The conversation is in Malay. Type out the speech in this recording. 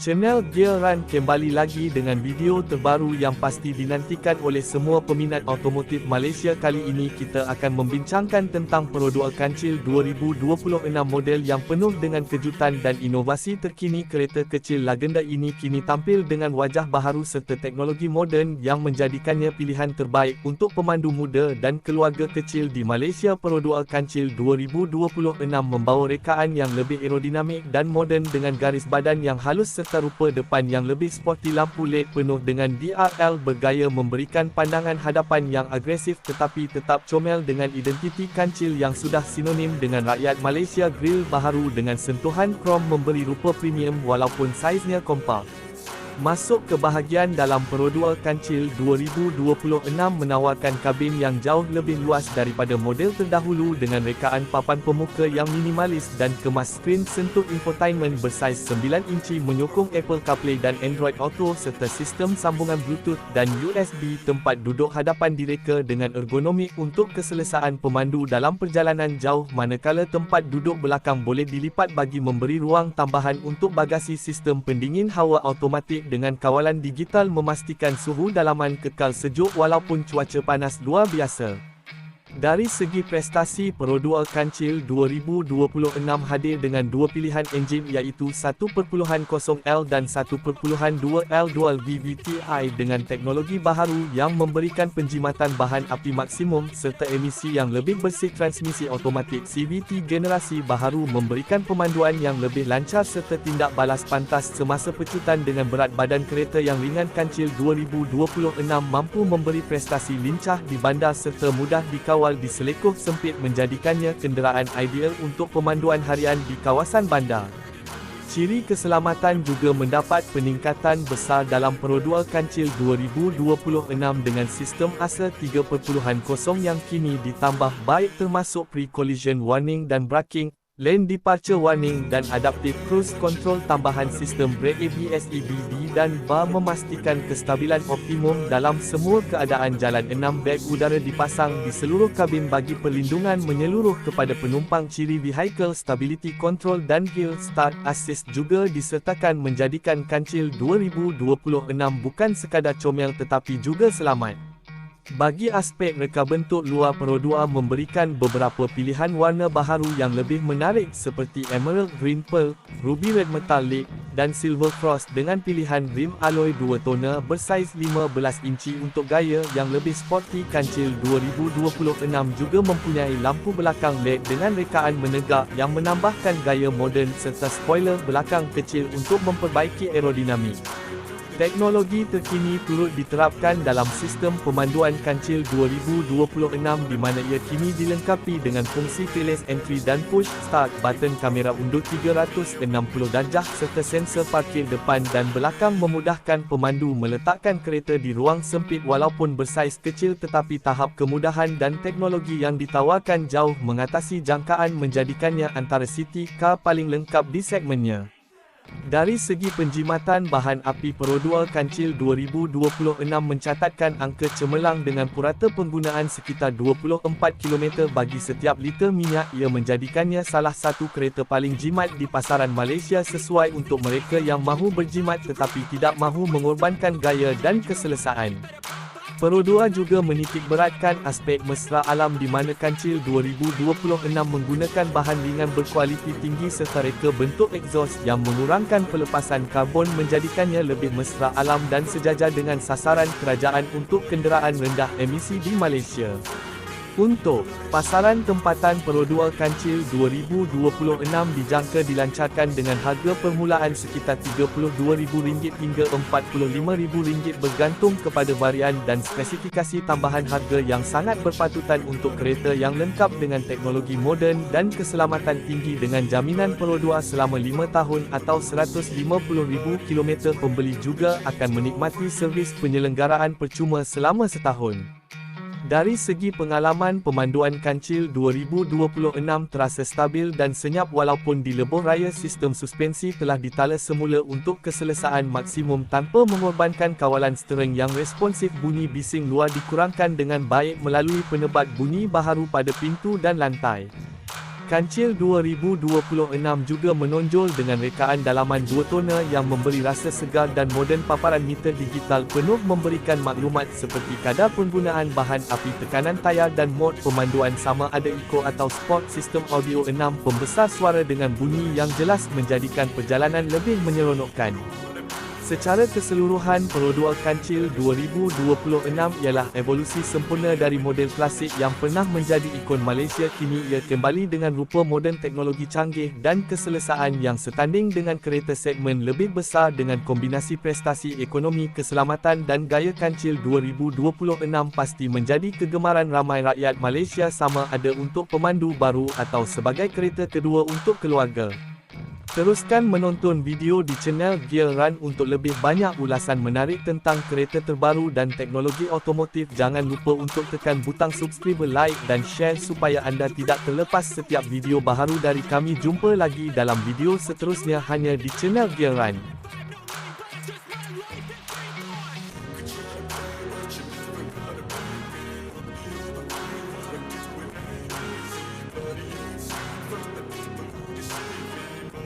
Channel Gear Run kembali lagi dengan video terbaru yang pasti dinantikan oleh semua peminat automotif Malaysia. Kali ini kita akan membincangkan tentang Perodua Kancil 2026 model yang penuh dengan kejutan dan inovasi terkini. Kereta kecil legenda ini kini tampil dengan wajah baharu serta teknologi moden yang menjadikannya pilihan terbaik untuk pemandu muda dan keluarga kecil di Malaysia. Perodua Kancil 2026 membawa rekaan yang lebih aerodinamik dan moden dengan garis badan yang halus serta serta rupa depan yang lebih sporty lampu LED penuh dengan DRL bergaya memberikan pandangan hadapan yang agresif tetapi tetap comel dengan identiti kancil yang sudah sinonim dengan rakyat Malaysia grill baharu dengan sentuhan krom memberi rupa premium walaupun saiznya kompak. Masuk ke bahagian dalam Perodua Kancil 2026 menawarkan kabin yang jauh lebih luas daripada model terdahulu dengan rekaan papan pemuka yang minimalis dan kemas skrin sentuh infotainment bersaiz 9 inci menyokong Apple CarPlay dan Android Auto serta sistem sambungan Bluetooth dan USB tempat duduk hadapan direka dengan ergonomik untuk keselesaan pemandu dalam perjalanan jauh manakala tempat duduk belakang boleh dilipat bagi memberi ruang tambahan untuk bagasi sistem pendingin hawa automatik dengan kawalan digital memastikan suhu dalaman kekal sejuk walaupun cuaca panas luar biasa. Dari segi prestasi Perodua Kancil 2026 hadir dengan dua pilihan enjin iaitu 1.0L dan 1.2L Dual VVTi dengan teknologi baharu yang memberikan penjimatan bahan api maksimum serta emisi yang lebih bersih transmisi automatik CVT generasi baharu memberikan pemanduan yang lebih lancar serta tindak balas pantas semasa pecutan dengan berat badan kereta yang ringan Kancil 2026 mampu memberi prestasi lincah di bandar serta mudah dikawal awal diselekoh sempit menjadikannya kenderaan ideal untuk pemanduan harian di kawasan bandar. Ciri keselamatan juga mendapat peningkatan besar dalam Perodua Kancil 2026 dengan sistem ASA 3.0 yang kini ditambah baik termasuk pre-collision warning dan braking, lane departure warning dan adaptive cruise control tambahan sistem brake ABS EBD dan BA memastikan kestabilan optimum dalam semua keadaan jalan 6 beg udara dipasang di seluruh kabin bagi perlindungan menyeluruh kepada penumpang ciri vehicle stability control dan hill start assist juga disertakan menjadikan kancil 2026 bukan sekadar comel tetapi juga selamat. Bagi aspek reka bentuk luar Perodua memberikan beberapa pilihan warna baharu yang lebih menarik seperti Emerald Green Pearl, Ruby Red Metallic, dan Silver Frost dengan pilihan rim alloy dua tona bersaiz 15 inci untuk gaya yang lebih sporty Kancil 2026 juga mempunyai lampu belakang LED dengan rekaan menegak yang menambahkan gaya moden serta spoiler belakang kecil untuk memperbaiki aerodinamik. Teknologi terkini turut diterapkan dalam sistem pemanduan kancil 2026 di mana ia kini dilengkapi dengan fungsi keyless entry dan push start button kamera undur 360 darjah serta sensor parkir depan dan belakang memudahkan pemandu meletakkan kereta di ruang sempit walaupun bersaiz kecil tetapi tahap kemudahan dan teknologi yang ditawarkan jauh mengatasi jangkaan menjadikannya antara city car paling lengkap di segmennya. Dari segi penjimatan bahan api Perodua Kancil 2026 mencatatkan angka cemerlang dengan purata penggunaan sekitar 24 km bagi setiap liter minyak ia menjadikannya salah satu kereta paling jimat di pasaran Malaysia sesuai untuk mereka yang mahu berjimat tetapi tidak mahu mengorbankan gaya dan keselesaan. Perodua juga menitik beratkan aspek mesra alam di mana kancil 2026 menggunakan bahan ringan berkualiti tinggi serta reka bentuk egzos yang mengurangkan pelepasan karbon menjadikannya lebih mesra alam dan sejajar dengan sasaran kerajaan untuk kenderaan rendah emisi di Malaysia. Untuk pasaran tempatan Perodua Kancil 2026 dijangka dilancarkan dengan harga permulaan sekitar RM32,000 hingga RM45,000 bergantung kepada varian dan spesifikasi tambahan harga yang sangat berpatutan untuk kereta yang lengkap dengan teknologi moden dan keselamatan tinggi dengan jaminan Perodua selama 5 tahun atau 150,000 km pembeli juga akan menikmati servis penyelenggaraan percuma selama setahun. Dari segi pengalaman pemanduan kancil 2026 terasa stabil dan senyap walaupun di lebuh raya sistem suspensi telah ditala semula untuk keselesaan maksimum tanpa mengorbankan kawalan stereng yang responsif bunyi bising luar dikurangkan dengan baik melalui penebat bunyi baharu pada pintu dan lantai. Kancil 2026 juga menonjol dengan rekaan dalaman 2 tona yang memberi rasa segar dan moden paparan meter digital penuh memberikan maklumat seperti kadar penggunaan bahan api tekanan tayar dan mod pemanduan sama ada eco atau sport sistem audio 6 pembesar suara dengan bunyi yang jelas menjadikan perjalanan lebih menyeronokkan. Secara keseluruhan, Perodua Kancil 2026 ialah evolusi sempurna dari model klasik yang pernah menjadi ikon Malaysia kini ia kembali dengan rupa moden teknologi canggih dan keselesaan yang setanding dengan kereta segmen lebih besar dengan kombinasi prestasi ekonomi keselamatan dan gaya Kancil 2026 pasti menjadi kegemaran ramai rakyat Malaysia sama ada untuk pemandu baru atau sebagai kereta kedua untuk keluarga. Teruskan menonton video di channel Gear Run untuk lebih banyak ulasan menarik tentang kereta terbaru dan teknologi otomotif. Jangan lupa untuk tekan butang subscribe, like dan share supaya anda tidak terlepas setiap video baharu dari kami. Jumpa lagi dalam video seterusnya hanya di channel Gear Run.